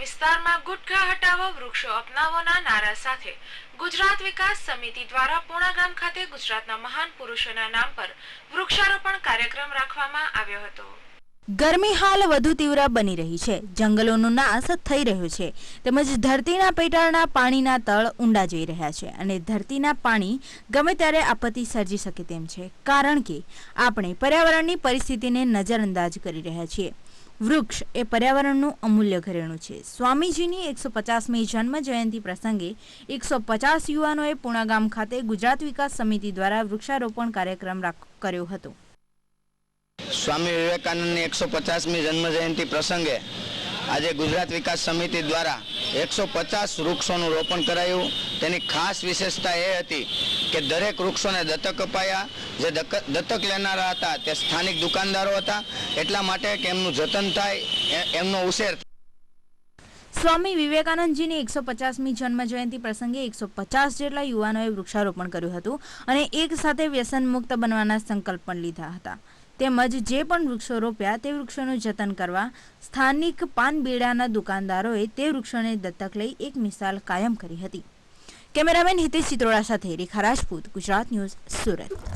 વિસ્તારમાં ગુટખા હટાવો વૃક્ષો અપનાવોના નારા સાથે ગુજરાત વિકાસ સમિતિ દ્વારા પૂણા ગામ ખાતે ગુજરાતના મહાન પુરુષોના નામ પર વૃક્ષારોપણ કાર્યક્રમ રાખવામાં આવ્યો હતો. ગરમી હાલ વધુ તીવ્ર બની રહી છે. જંગલોનો નાશ થઈ રહ્યો છે. તેમજ ધરતીના પેટાળના પાણીના તળ ઊંડા જઈ રહ્યા છે અને ધરતીના પાણી ગમે ત્યારે આપત્તિ સર્જી શકે તેમ છે. કારણ કે આપણે પર્યાવરણની પરિસ્થિતિને નજરઅંદાજ કરી રહ્યા છીએ. વૃક્ષ એ પર્યાવરણનું અમૂલ્ય ઘરેણું છે. સ્વામીજીની એકસો પચાસમી જન્મ જયંતિ પ્રસંગે એકસો પચાસ યુવાનોએ પૂણાગામ ખાતે ગુજરાત વિકાસ સમિતિ દ્વારા વૃક્ષારોપણ કાર્યક્રમ કર્યો હતો. સ્વામી વિવેકાનંદની એકસો પચાસમી જન્મ જયંતિ પ્રસંગે આજે ગુજરાત વિકાસ સમિતિ દ્વારા એકસો પચાસ વૃક્ષોનું રોપણ કરાયું. તેની ખાસ વિશેષતા એ હતી કે દરેક વૃક્ષોને દત્તક અપાયા જે દત્તક લેનારા હતા, તે સ્થાનિક દુકાનદારો હતા. એટલા માટે કે એમનું જતન થાય એમનો ઉછેર સ્વામી વિવેકાનંદજીની એકસો પચાસમી જન્મ જયંતિ પ્રસંગે એકસો પચાસ જેટલા યુવાનોએ વૃક્ષારોપણ કર્યું હતું અને એક સાથે વ્યસન મુક્ત બનવાના સંકલ્પ પણ લીધા હતા. તેમજ જે પણ વૃક્ષો રોપ્યા, તે વૃક્ષોનું જતન કરવા સ્થાનિક પાન બીડાના દુકાનદારોએ તે વૃક્ષોને દત્તક લઈ એક મિસાલ કાયમ કરી હતી. કેમેરામેન હિતેશ ચિત્રોડા સાથે રેખા રાજપૂત, ગુજરાત ન્યૂઝ સુરત.